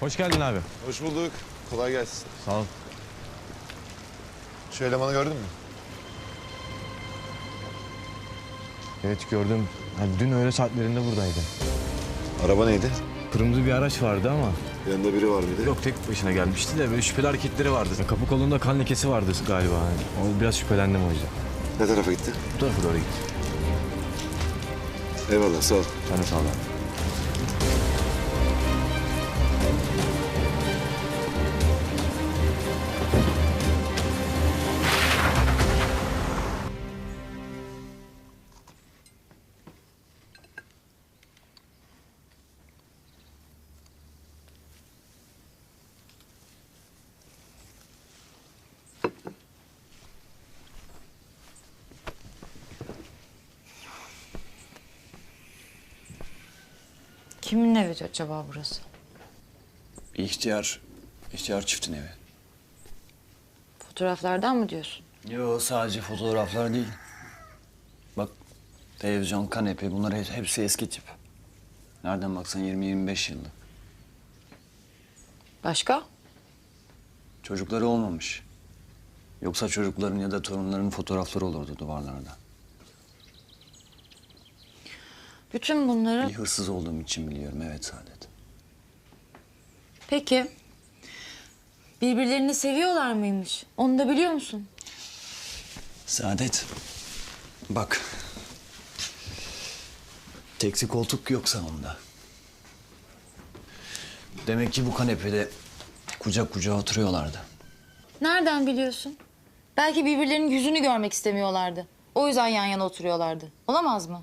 Hoş geldin abi. Hoş bulduk. Kolay gelsin. Sağ ol. Şu elemanı gördün mü? Evet gördüm. Ha, dün öğle saatlerinde buradaydı. Araba neydi? Kırmızı bir araç vardı ama Yanında biri var mıydı? yok tek başına gelmişti de böyle şüpheli hareketleri vardı. Kapı kolunda kan lekesi vardı galiba. Yani. O biraz şüphelendim o yüzden. Ne tarafa gitti? Bu tarafa doğru gitti. Eyvallah sağ ol. Sen de sağ ol abi. Kimin evi acaba burası? İhtiyar, ihtiyar çiftin evi. Fotoğraflardan mı diyorsun? Yo sadece fotoğraflar değil. Bak televizyon, kanepe bunlar he- hepsi eski tip. Nereden baksan 20-25 yıllık. Başka? Çocukları olmamış. Yoksa çocukların ya da torunların fotoğrafları olurdu duvarlarda. Bütün bunları... Bir hırsız olduğum için biliyorum evet Saadet. Peki. Birbirlerini seviyorlar mıymış? Onu da biliyor musun? Saadet, bak. Teksi koltuk yok salonda. Demek ki bu kanepede kucak kucağa oturuyorlardı. Nereden biliyorsun? Belki birbirlerinin yüzünü görmek istemiyorlardı. O yüzden yan yana oturuyorlardı. Olamaz mı?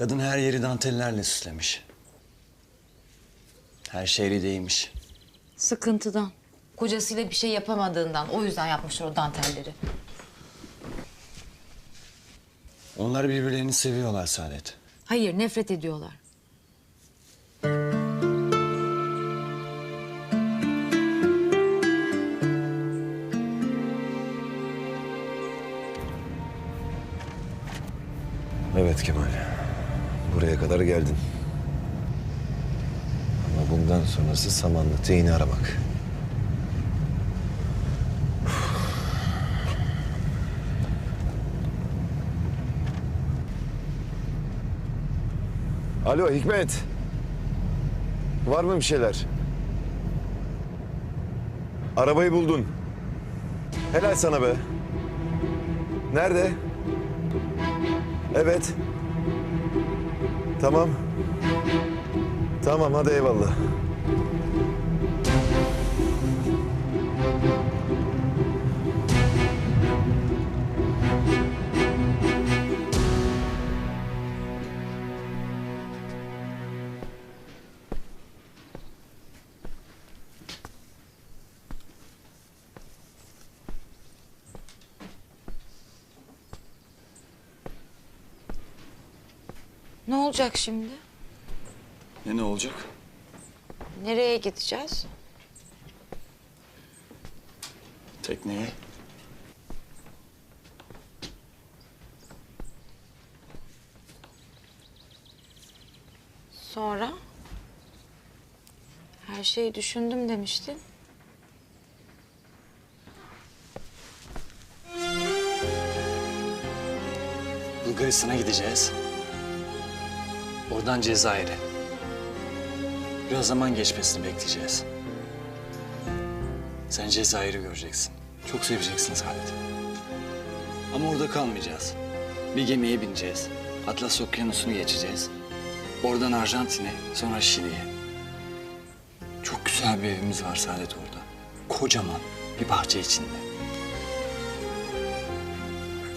Kadın her yeri dantellerle süslemiş. Her şeyle değmiş. Sıkıntıdan. Kocasıyla bir şey yapamadığından. O yüzden yapmışlar o dantelleri. Onlar birbirlerini seviyorlar Saadet. Hayır, nefret ediyorlar. Kadar geldin. Ama bundan sonrası samanlı teyini aramak. Alo Hikmet. Var mı bir şeyler? Arabayı buldun. Helal sana be. Nerede? Evet. Tamam. Tamam hadi eyvallah. Ne olacak şimdi? Ne ne olacak? Nereye gideceğiz? Tekneye. Sonra? Her şeyi düşündüm demiştin. Bulgaristan'a gideceğiz. Oradan Cezayir'e. Biraz zaman geçmesini bekleyeceğiz. Sen Cezayir'i göreceksin. Çok seveceksin Saadet. Ama orada kalmayacağız. Bir gemiye bineceğiz. Atlas Okyanusu'nu geçeceğiz. Oradan Arjantin'e, sonra Şili'ye. Çok güzel bir evimiz var Saadet orada. Kocaman bir bahçe içinde.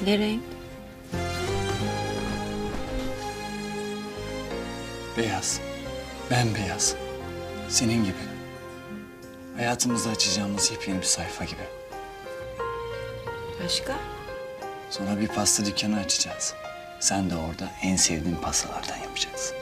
Ne renk? Beyaz. Bembeyaz. Senin gibi. Hayatımızda açacağımız yepyeni bir sayfa gibi. Başka? Sonra bir pasta dükkanı açacağız. Sen de orada en sevdiğin pastalardan yapacaksın.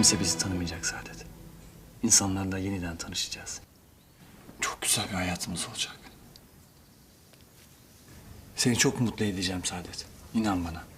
Kimse bizi tanımayacak Saadet. İnsanlarla yeniden tanışacağız. Çok güzel bir hayatımız olacak. Seni çok mutlu edeceğim Saadet. İnan bana.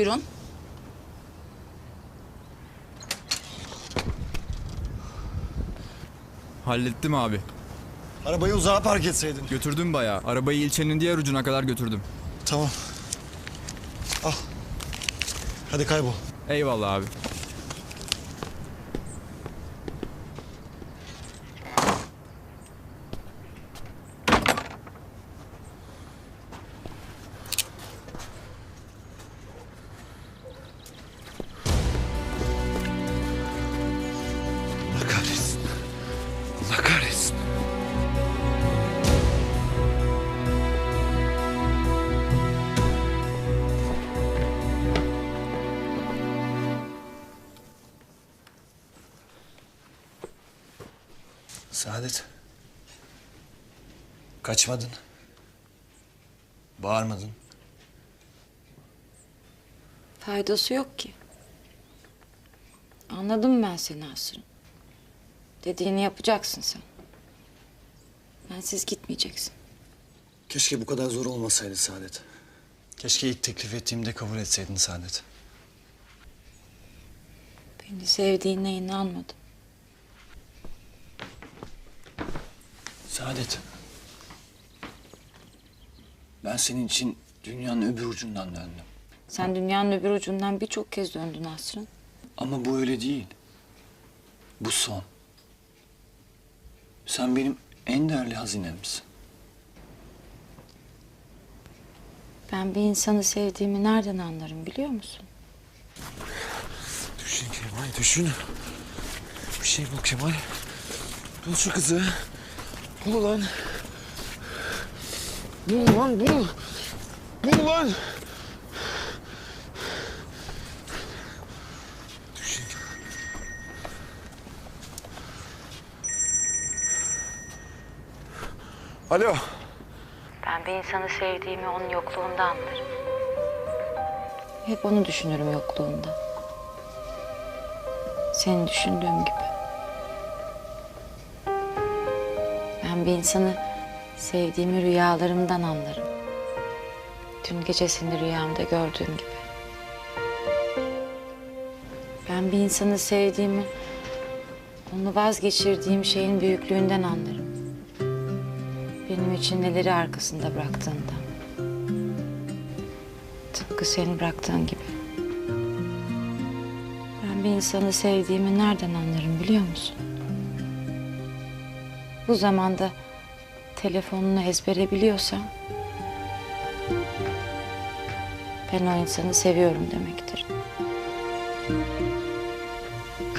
Buyurun. Hallettim abi. Arabayı uzağa park etseydin. Götürdüm bayağı. Arabayı ilçenin diğer ucuna kadar götürdüm. Tamam. Al. Hadi kaybol. Eyvallah abi. Saadet. Kaçmadın. Bağırmadın. Faydası yok ki. Anladım ben seni Asrın. Dediğini yapacaksın sen. Bensiz gitmeyeceksin. Keşke bu kadar zor olmasaydı Saadet. Keşke ilk teklif ettiğimde kabul etseydin Saadet. Beni sevdiğine inanmadım. Saadet. Ben senin için dünyanın öbür ucundan döndüm. Sen dünyanın öbür ucundan birçok kez döndün Asrın. Ama bu öyle değil. Bu son. Sen benim en değerli hazinemsin. Ben bir insanı sevdiğimi nereden anlarım biliyor musun? Düşün Kemal düşün. Bir şey bul Kemal. Bul şu kızı. Bul lan. Bul lan bul. Bul lan. Düşün. Alo. Ben bir insanı sevdiğimi onun yokluğunda anlarım. Hep onu düşünürüm yokluğunda. Seni düşündüğüm gibi. Ben bir insanı sevdiğimi rüyalarımdan anlarım. Dün gece seni rüyamda gördüğüm gibi. Ben bir insanı sevdiğimi, onu vazgeçirdiğim şeyin büyüklüğünden anlarım. Benim için neleri arkasında bıraktığından. Tıpkı seni bıraktığın gibi. Ben bir insanı sevdiğimi nereden anlarım biliyor musun? Bu zamanda telefonunu ezbere biliyorsam... ...ben o insanı seviyorum demektir.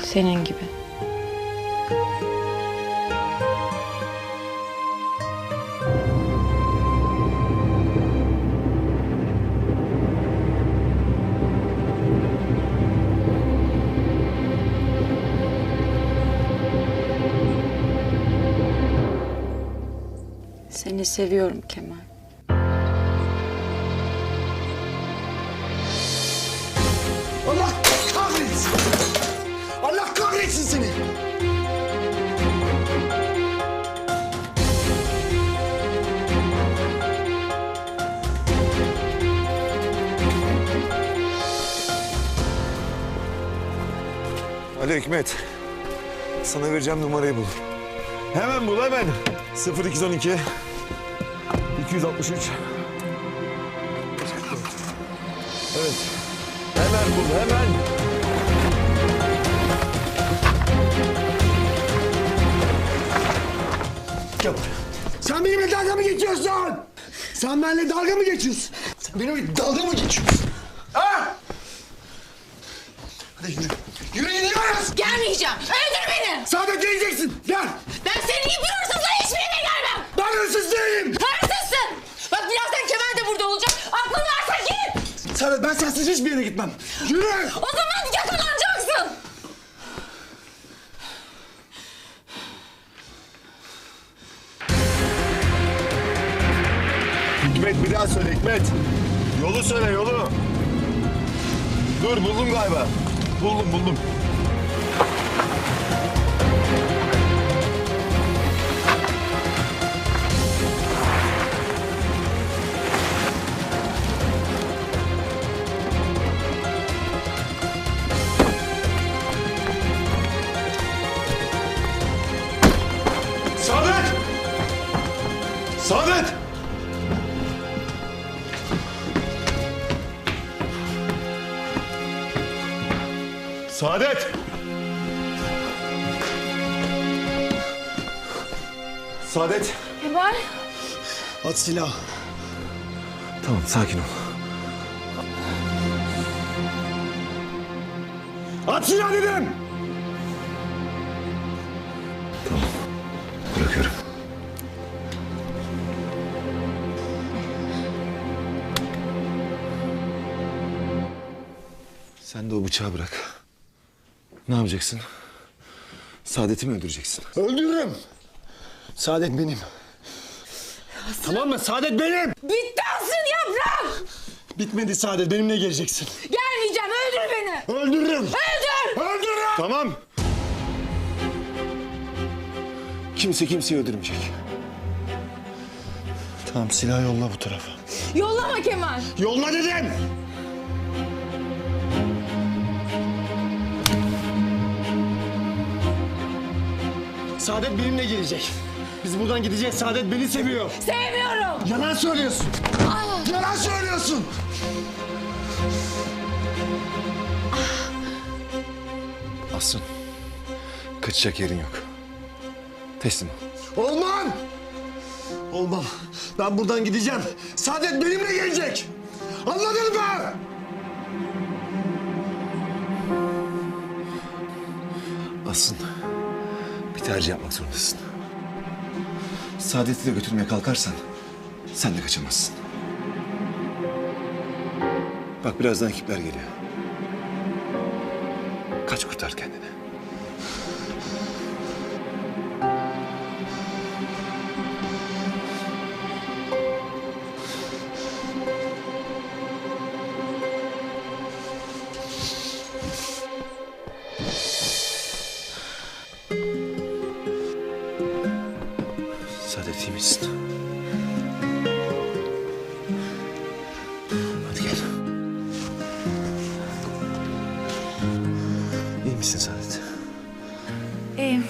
Senin gibi. Seni seviyorum Kemal. Allah kahretsin! Allah kahretsin seni! Ali Hikmet. Sana vereceğim numarayı bul. Hemen bul hemen. 0212 263 Evet. Hemen bul hemen. Buraya. Sen benimle dalga mı geçiyorsun? Sen benimle dalga mı geçiyorsun? Sen benimle dalga mı geçiyorsun? Ha? Hadi yürü. Yürü gidiyoruz. Gelmeyeceğim. Öldür beni. Saadet geleceksin. Gel. Ben senin gibi bir hırsızla hiçbir yere gelmem. Ben hırsız değilim. Hırsızsın. Bak birazdan Kemal de burada olacak. Aklın varsa git. Saadet ben sensiz gitmem. Yürü. O zaman yakalanacaksın. Hikmet bir daha söyle Hikmet. Yolu söyle yolu. Dur buldum galiba. Buldum buldum. Saadet! Kemal. At silahı. Tamam sakin ol. At silahı dedim. Bırakıyorum. Sen de o bıçağı bırak. Ne yapacaksın? Saadet'i mi öldüreceksin? Öldürürüm. Saadet benim. Tamam mı? Saadet benim. Bitti Asrın yaprak. Bitmedi Saadet. Benimle geleceksin. Gelmeyeceğim. Öldür beni. Öldürürüm. Öldür. Öldürürüm. Tamam. Kimse kimseyi öldürmeyecek. Tamam silah yolla bu tarafa. Yollama Kemal. Yolla dedim. Saadet benimle gelecek. Biz buradan gideceğiz. Saadet beni seviyor. Sevmiyorum. Yalan söylüyorsun. Yalan söylüyorsun. Asın. Kaçacak yerin yok. Teslim ol. Olmam. Olmam. Ben buradan gideceğim. Saadet benimle gelecek. Anladın mı? Asın. Bir tercih yapmak zorundasın. Saadet'i de götürmeye kalkarsan sen de kaçamazsın. Bak birazdan ekipler geliyor. Kaç kurtar kendini. İyi misin Saadet? İyiyim.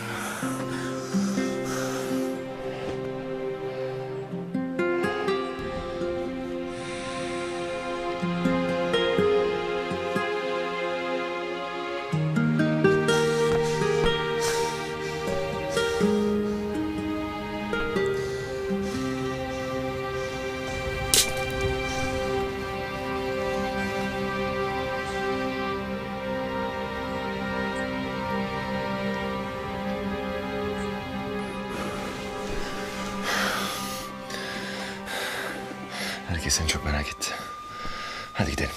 Herkes seni çok merak etti. Hadi gidelim.